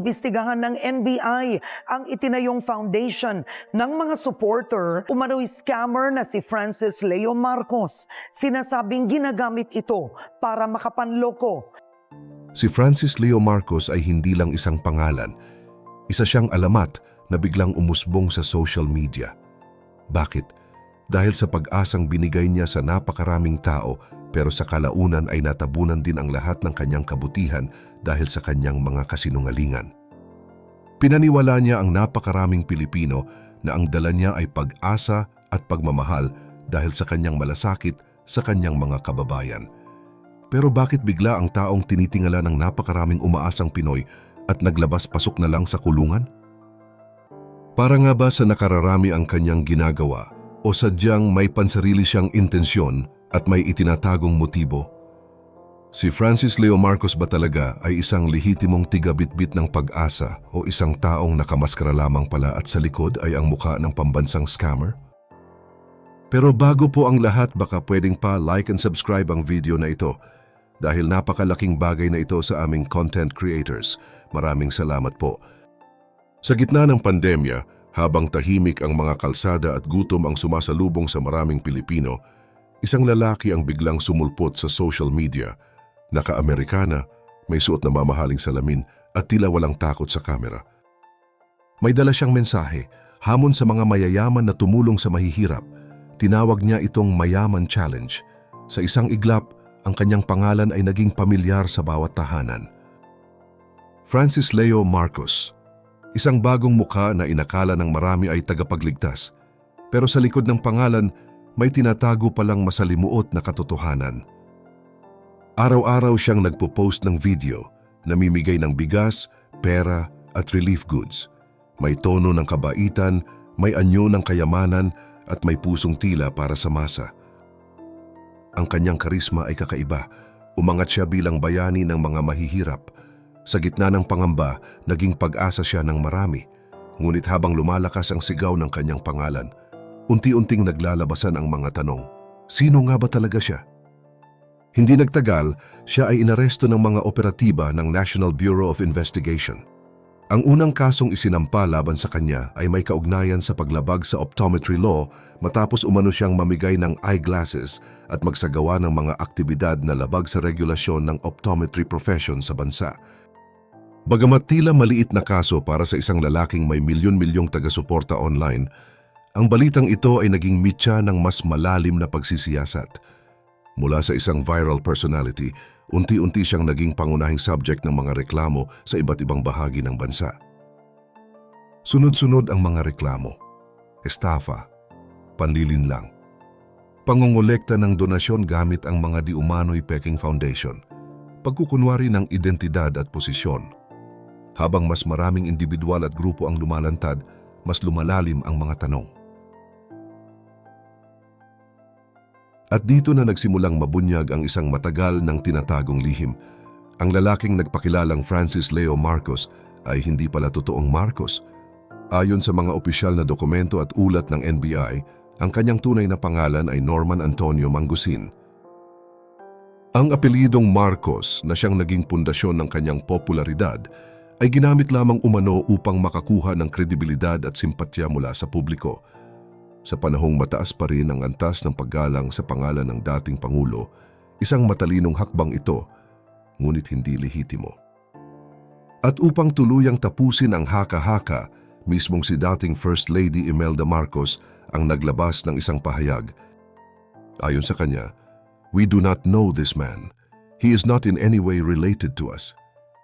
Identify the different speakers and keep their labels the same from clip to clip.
Speaker 1: iniimbestigahan ng NBI ang itinayong foundation ng mga supporter umano'y scammer na si Francis Leo Marcos. Sinasabing ginagamit ito para makapanloko.
Speaker 2: Si Francis Leo Marcos ay hindi lang isang pangalan. Isa siyang alamat na biglang umusbong sa social media. Bakit? Dahil sa pag-asang binigay niya sa napakaraming tao pero sa kalaunan ay natabunan din ang lahat ng kanyang kabutihan dahil sa kanyang mga kasinungalingan. Pinaniwala niya ang napakaraming Pilipino na ang dala niya ay pag-asa at pagmamahal dahil sa kanyang malasakit sa kanyang mga kababayan. Pero bakit bigla ang taong tinitingala ng napakaraming umaasang Pinoy at naglabas pasok na lang sa kulungan? Para nga ba sa nakararami ang kanyang ginagawa o sadyang may pansarili siyang intensyon at may itinatagong motibo? Si Francis Leo Marcos ba talaga ay isang lehitimong tigabitbit ng pag-asa o isang taong nakamaskara lamang pala at sa likod ay ang mukha ng pambansang scammer? Pero bago po ang lahat baka pwedeng pa like and subscribe ang video na ito dahil napakalaking bagay na ito sa aming content creators. Maraming salamat po. Sa gitna ng pandemya, habang tahimik ang mga kalsada at gutom ang sumasalubong sa maraming Pilipino, isang lalaki ang biglang sumulpot sa social media. Naka-Amerikana, may suot na mamahaling salamin at tila walang takot sa kamera. May dala siyang mensahe, hamon sa mga mayayaman na tumulong sa mahihirap. Tinawag niya itong Mayaman Challenge. Sa isang iglap, ang kanyang pangalan ay naging pamilyar sa bawat tahanan. Francis Leo Marcos, isang bagong mukha na inakala ng marami ay tagapagligtas. Pero sa likod ng pangalan, may tinatago palang masalimuot na katotohanan. Araw-araw siyang nagpo-post ng video, namimigay ng bigas, pera at relief goods. May tono ng kabaitan, may anyo ng kayamanan at may pusong tila para sa masa. Ang kanyang karisma ay kakaiba. Umangat siya bilang bayani ng mga mahihirap. Sa gitna ng pangamba, naging pag-asa siya ng marami. Ngunit habang lumalakas ang sigaw ng kanyang pangalan, unti-unting naglalabasan ang mga tanong. Sino nga ba talaga siya? Hindi nagtagal, siya ay inaresto ng mga operatiba ng National Bureau of Investigation. Ang unang kasong isinampa laban sa kanya ay may kaugnayan sa paglabag sa optometry law matapos umano siyang mamigay ng eyeglasses at magsagawa ng mga aktibidad na labag sa regulasyon ng optometry profession sa bansa. Bagamat tila maliit na kaso para sa isang lalaking may milyon-milyong taga-suporta online, ang balitang ito ay naging mitya ng mas malalim na pagsisiyasat. Mula sa isang viral personality, unti-unti siyang naging pangunahing subject ng mga reklamo sa iba't ibang bahagi ng bansa. Sunod-sunod ang mga reklamo. Estafa, panlilinlang, pangongolekta ng donasyon gamit ang mga di umano'y peking foundation, pagkukunwari ng identidad at posisyon. Habang mas maraming individual at grupo ang lumalantad, mas lumalalim ang mga tanong. At dito na nagsimulang mabunyag ang isang matagal ng tinatagong lihim. Ang lalaking nagpakilalang Francis Leo Marcos ay hindi pala totoong Marcos. Ayon sa mga opisyal na dokumento at ulat ng NBI, ang kanyang tunay na pangalan ay Norman Antonio Mangusin. Ang apelidong Marcos na siyang naging pundasyon ng kanyang popularidad ay ginamit lamang umano upang makakuha ng kredibilidad at simpatya mula sa publiko. Sa panahong mataas pa rin ang antas ng paggalang sa pangalan ng dating Pangulo, isang matalinong hakbang ito, ngunit hindi lehitimo. At upang tuluyang tapusin ang haka-haka, mismong si dating First Lady Imelda Marcos ang naglabas ng isang pahayag. Ayon sa kanya, We do not know this man. He is not in any way related to us.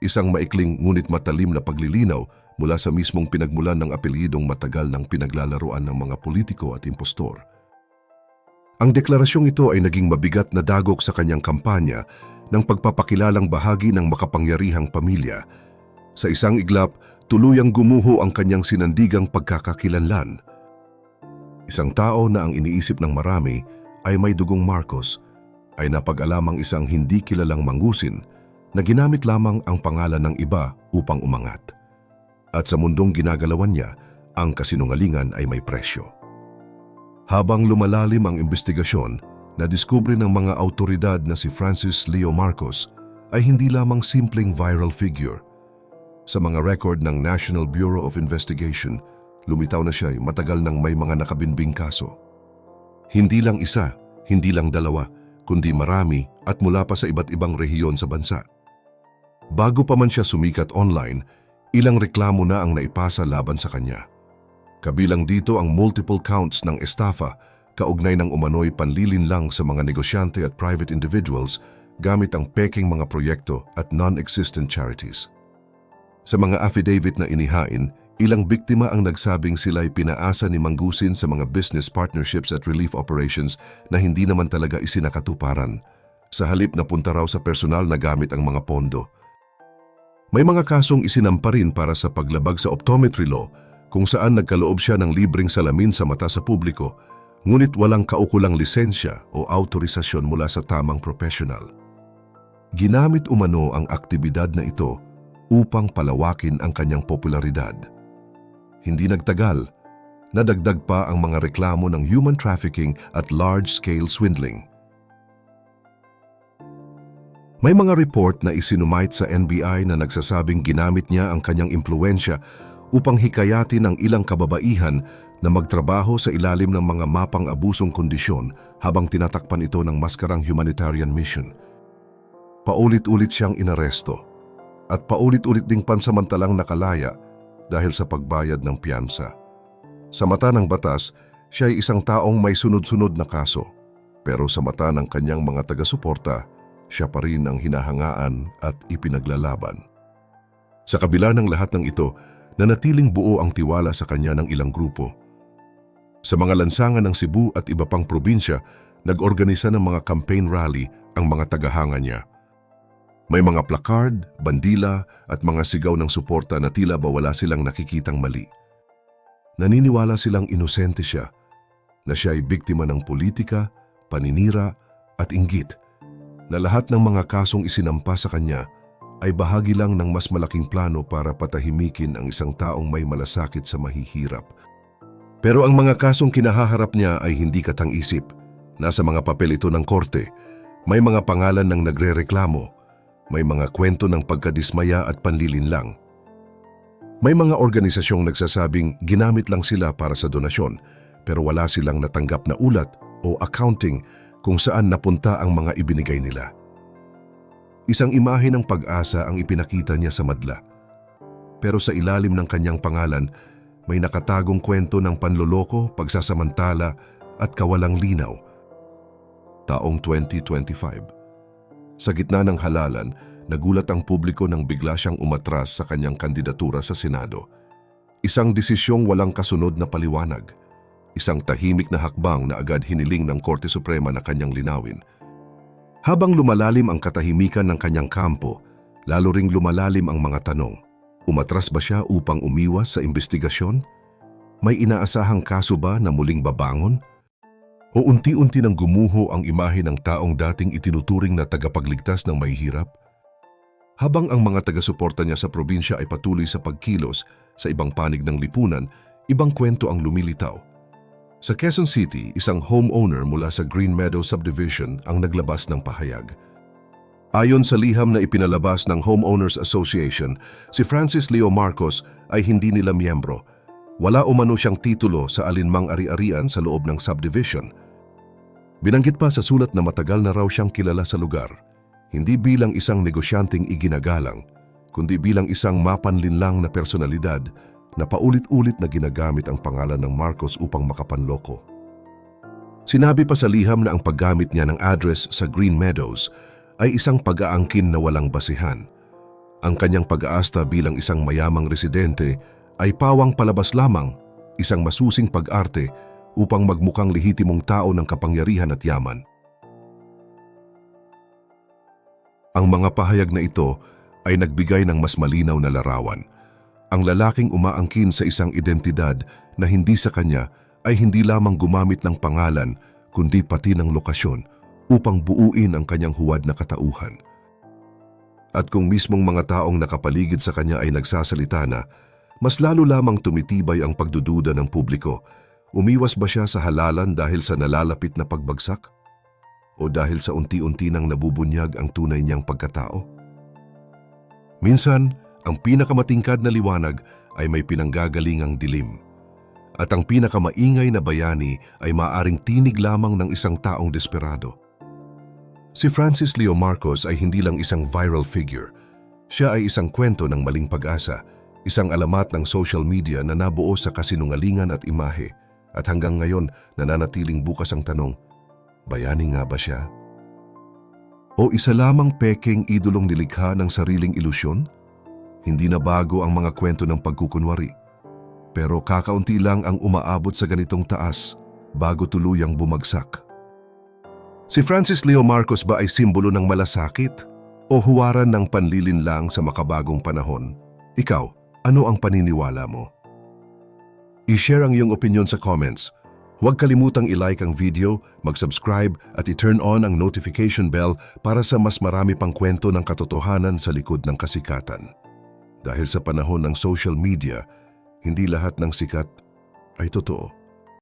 Speaker 2: Isang maikling ngunit matalim na paglilinaw mula sa mismong pinagmulan ng apelyidong matagal ng pinaglalaruan ng mga politiko at impostor. Ang deklarasyong ito ay naging mabigat na dagok sa kanyang kampanya ng pagpapakilalang bahagi ng makapangyarihang pamilya. Sa isang iglap, tuluyang gumuho ang kanyang sinandigang pagkakakilanlan. Isang tao na ang iniisip ng marami ay may dugong Marcos ay napag-alamang isang hindi kilalang mangusin na ginamit lamang ang pangalan ng iba upang umangat. At sa mundong ginagalawan niya, ang kasinungalingan ay may presyo. Habang lumalalim ang investigasyon, nadiskubre ng mga autoridad na si Francis Leo Marcos ay hindi lamang simpleng viral figure. Sa mga record ng National Bureau of Investigation, lumitaw na siya ay matagal nang may mga nakabinbing kaso. Hindi lang isa, hindi lang dalawa, kundi marami at mula pa sa iba't ibang rehiyon sa bansa. Bago pa man siya sumikat online, ilang reklamo na ang naipasa laban sa kanya. Kabilang dito ang multiple counts ng estafa kaugnay ng umano'y panlilinlang sa mga negosyante at private individuals gamit ang peking mga proyekto at non-existent charities. Sa mga affidavit na inihain, ilang biktima ang nagsabing sila'y pinaasa ni Manggusin sa mga business partnerships at relief operations na hindi naman talaga isinakatuparan. Sa halip na punta raw sa personal na gamit ang mga pondo. May mga kasong isinampa rin para sa paglabag sa optometry law kung saan nagkaloob siya ng libreng salamin sa mata sa publiko ngunit walang kaukulang lisensya o autorisasyon mula sa tamang professional. Ginamit umano ang aktibidad na ito upang palawakin ang kanyang popularidad. Hindi nagtagal, nadagdag pa ang mga reklamo ng human trafficking at large-scale swindling. May mga report na isinumite sa NBI na nagsasabing ginamit niya ang kanyang impluensya upang hikayatin ang ilang kababaihan na magtrabaho sa ilalim ng mga mapang abusong kondisyon habang tinatakpan ito ng maskarang humanitarian mission. Paulit-ulit siyang inaresto at paulit-ulit ding pansamantalang nakalaya dahil sa pagbayad ng piyansa. Sa mata ng batas, siya ay isang taong may sunod-sunod na kaso. Pero sa mata ng kanyang mga taga-suporta, siya pa rin ang hinahangaan at ipinaglalaban. Sa kabila ng lahat ng ito, nanatiling buo ang tiwala sa kanya ng ilang grupo. Sa mga lansangan ng Cebu at iba pang probinsya, nag-organisa ng mga campaign rally ang mga tagahanga niya. May mga placard, bandila at mga sigaw ng suporta na tila ba wala silang nakikitang mali. Naniniwala silang inosente siya, na siya ay biktima ng politika, paninira at inggit, na lahat ng mga kasong isinampa sa kanya ay bahagi lang ng mas malaking plano para patahimikin ang isang taong may malasakit sa mahihirap. Pero ang mga kasong kinahaharap niya ay hindi katang-isip. Nasa mga papel ito ng korte, may mga pangalan ng nagrereklamo, may mga kwento ng pagkadismaya at panlilinlang. May mga organisasyong nagsasabing ginamit lang sila para sa donasyon pero wala silang natanggap na ulat o accounting kung saan napunta ang mga ibinigay nila. Isang imahe ng pag-asa ang ipinakita niya sa madla. Pero sa ilalim ng kanyang pangalan, may nakatagong kwento ng panloloko, pagsasamantala at kawalang linaw. Taong 2025 Sa gitna ng halalan, nagulat ang publiko nang bigla siyang umatras sa kanyang kandidatura sa Senado. Isang desisyong walang kasunod na paliwanag. Isang tahimik na hakbang na agad hiniling ng Korte Suprema na kanyang linawin. Habang lumalalim ang katahimikan ng kanyang kampo, lalo ring lumalalim ang mga tanong. Umatras ba siya upang umiwas sa investigasyon? May inaasahang kaso ba na muling babangon? O unti-unti nang gumuho ang imahe ng taong dating itinuturing na tagapagligtas ng mahihirap? Habang ang mga taga-suporta niya sa probinsya ay patuloy sa pagkilos sa ibang panig ng lipunan, ibang kwento ang lumilitaw. Sa Quezon City, isang homeowner mula sa Green Meadow Subdivision ang naglabas ng pahayag. Ayon sa liham na ipinalabas ng Homeowners Association, si Francis Leo Marcos ay hindi nila miyembro. Wala umano siyang titulo sa alinmang ari-arian sa loob ng subdivision. Binanggit pa sa sulat na matagal na raw siyang kilala sa lugar, hindi bilang isang negosyanteng iginagalang, kundi bilang isang mapanlinlang na personalidad na paulit-ulit na ginagamit ang pangalan ng Marcos upang makapanloko. Sinabi pa sa liham na ang paggamit niya ng address sa Green Meadows ay isang pag-aangkin na walang basihan. Ang kanyang pag-aasta bilang isang mayamang residente ay pawang palabas lamang, isang masusing pag-arte upang magmukhang lehitimong tao ng kapangyarihan at yaman. Ang mga pahayag na ito ay nagbigay ng mas malinaw na larawan. Ang lalaking umaangkin sa isang identidad na hindi sa kanya ay hindi lamang gumamit ng pangalan kundi pati ng lokasyon upang buuin ang kanyang huwad na katauhan. At kung mismong mga taong nakapaligid sa kanya ay nagsasalita na, mas lalo lamang tumitibay ang pagdududa ng publiko. Umiwas ba siya sa halalan dahil sa nalalapit na pagbagsak? O dahil sa unti-unti nang nabubunyag ang tunay niyang pagkatao? Minsan, ang pinakamatingkad na liwanag ay may pinanggagalingang dilim. At ang pinakamaingay na bayani ay maaring tinig lamang ng isang taong desperado. Si Francis Leo Marcos ay hindi lang isang viral figure. Siya ay isang kwento ng maling pag-asa, isang alamat ng social media na nabuo sa kasinungalingan at imahe. At hanggang ngayon, nananatiling bukas ang tanong, bayani nga ba siya? O isa lamang peking idolong nilikha ng sariling ilusyon? Hindi na bago ang mga kwento ng pagkukunwari. Pero kakaunti lang ang umaabot sa ganitong taas bago tuluyang bumagsak. Si Francis Leo Marcos ba ay simbolo ng malasakit o huwaran ng panlilinlang sa makabagong panahon? Ikaw, ano ang paniniwala mo? I-share ang iyong opinion sa comments. Huwag kalimutang i-like ang video, mag-subscribe at i-turn on ang notification bell para sa mas marami pang kwento ng katotohanan sa likod ng kasikatan. Dahil sa panahon ng social media, hindi lahat ng sikat ay totoo.